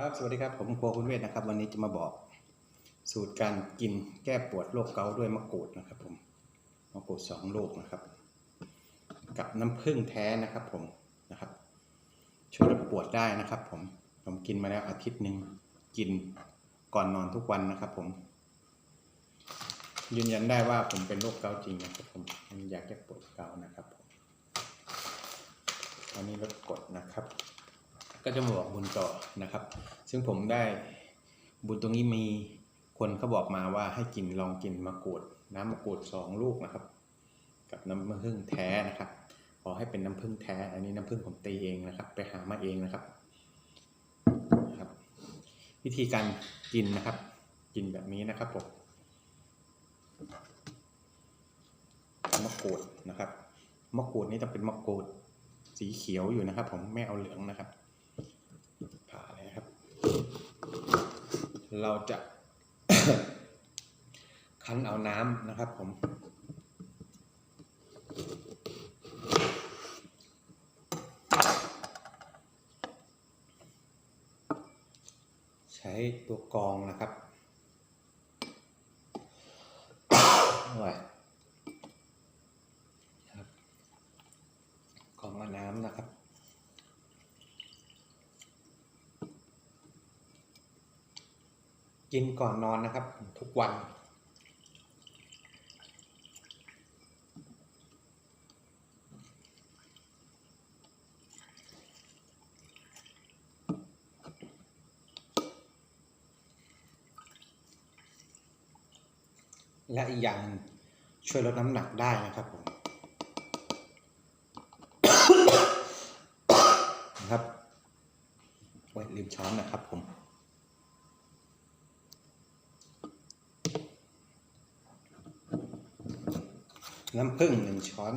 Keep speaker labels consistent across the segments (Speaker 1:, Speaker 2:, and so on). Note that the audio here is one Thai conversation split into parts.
Speaker 1: ครับ สวัสดีครับ ผมโคคุณเวทนะครับ วันนี้จะมาบอก สูตรการกินแก้ปวดโรคเกาต์ด้วยมะกรูดนะครับ ผม มะกรูดสองลูกนะครับ กับน้ำผึ้งแท้นะครับผม นะครับ ช่วยลดปวดได้นะครับ ผม ผมกินมาแล้วอาทิตย์หนึ่ง กินก่อนนอนทุกวันนะครับ ผม ยืนยันได้ว่าผมเป็นโรคเกาต์จริงนะครับ ผมอยากแก้ปวดเกาต์นะครับผมอันนี้ลดกดนะครับ ก็จะมาบอกบุญต่อนะครับ ซึ่งผมได้บุญตรงนี้มีคนเขาบอกมาว่าให้กินลองกินมะกรูด น้ำมะกรูดสองลูกนะครับ กับน้ำผึ้งแท้นะครับ ขอให้เป็นน้ำผึ้งแท้ อันนี้น้ำผึ้งผมตีเองนะครับ ไปหามาเองนะครับครับ วิธีการกินนะครับ กินแบบนี้นะครับผมมะกรูดนะครับมะกรูดนี่จะเป็นมะกรูดสีเขียวอยู่นะครับ ผมไม่เอาเหลืองนะครับ ผ่าเลยนะครับ เราจะคั้นเอาน้ำนะครับผม ใช้ตัวกรองนะครับโอ้ยครับกรองน้ำนะครับ กินก่อนนอนนะครับ ทุกวัน และอีกอย่างช่วยลดน้ำหนักได้นะครับผมนะครับไว้ลืมช้อนนะครับผม น้ำผึ้งหนึ่งช้อน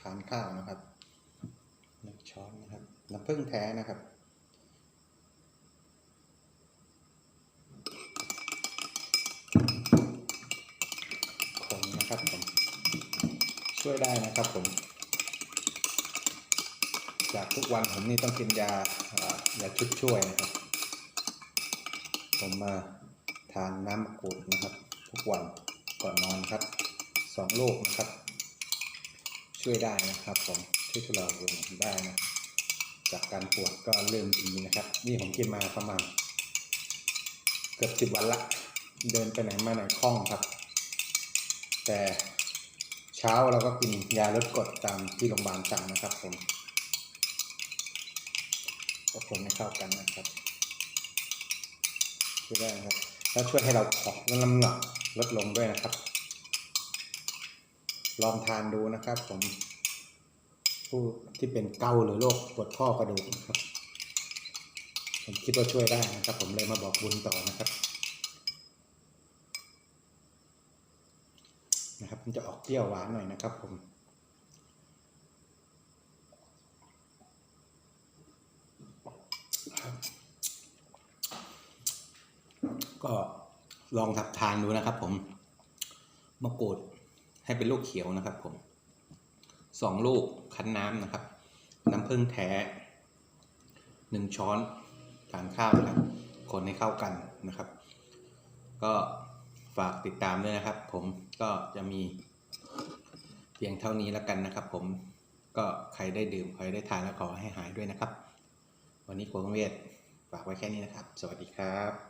Speaker 1: ทานข้าวนะครับหนึ่งช้อนนะครับ น้ำผึ้งแท้นะครับคนนะครับผมช่วยได้นะครับผม จากทุกวันผมนี่ต้องกินยาอยาชุดช่วยนะครับ ผมมาทานน้ำมะกรูดนะครับ ทุกวันก่อนนอนครับสองโลกนะครับ ช่วยได้นะครับ ผมช่วยทุเลาลงได้นะจากการปวดก็เริ่มดีนะครับ นี่ผมกินมาประมาณเกือบสิบวันละ เดินไปไหนมาไหนคล่องครับ แต่เช้าเราก็กินยาลดกรดตามที่โรงพยาบาลสั่งนะครับ ผมก็คนไม่เข้ากันนะครับช่วยได้นะครับแล้วช่วยให้เราผอมและน้ำหนักลดลงด้วยนะครับ ลองทานดูนะครับผมผู้ที่เป็นเกาหรือโรคปวดข้อกระดูกนะครับ ผมคิดว่าช่วยได้นะครับ ผมเลยมาบอกบุญต่อนะครับนะครับ มันจะออกเปรี้ยวหวานหน่อยนะครับ ผมก็ลองทับทานดูนะครับผมมะกรูด ให้เป็นลูกเขียวนะครับผมสองลูกคั้นน้ำนะครับ น้ำผึ้งแท้หนึ่งช้อนทานข้าวนะครับ คนให้เข้ากันนะครับ ก็ฝากติดตามด้วยนะครับ ผมก็จะมีเพียงเท่านี้แล้วกันนะครับ ผมก็ใครได้ดื่มใครได้ทานแล้วขอให้หายด้วยนะครับ วันนี้โคงเวทฝากไว้แค่นี้นะครับ สวัสดีครับ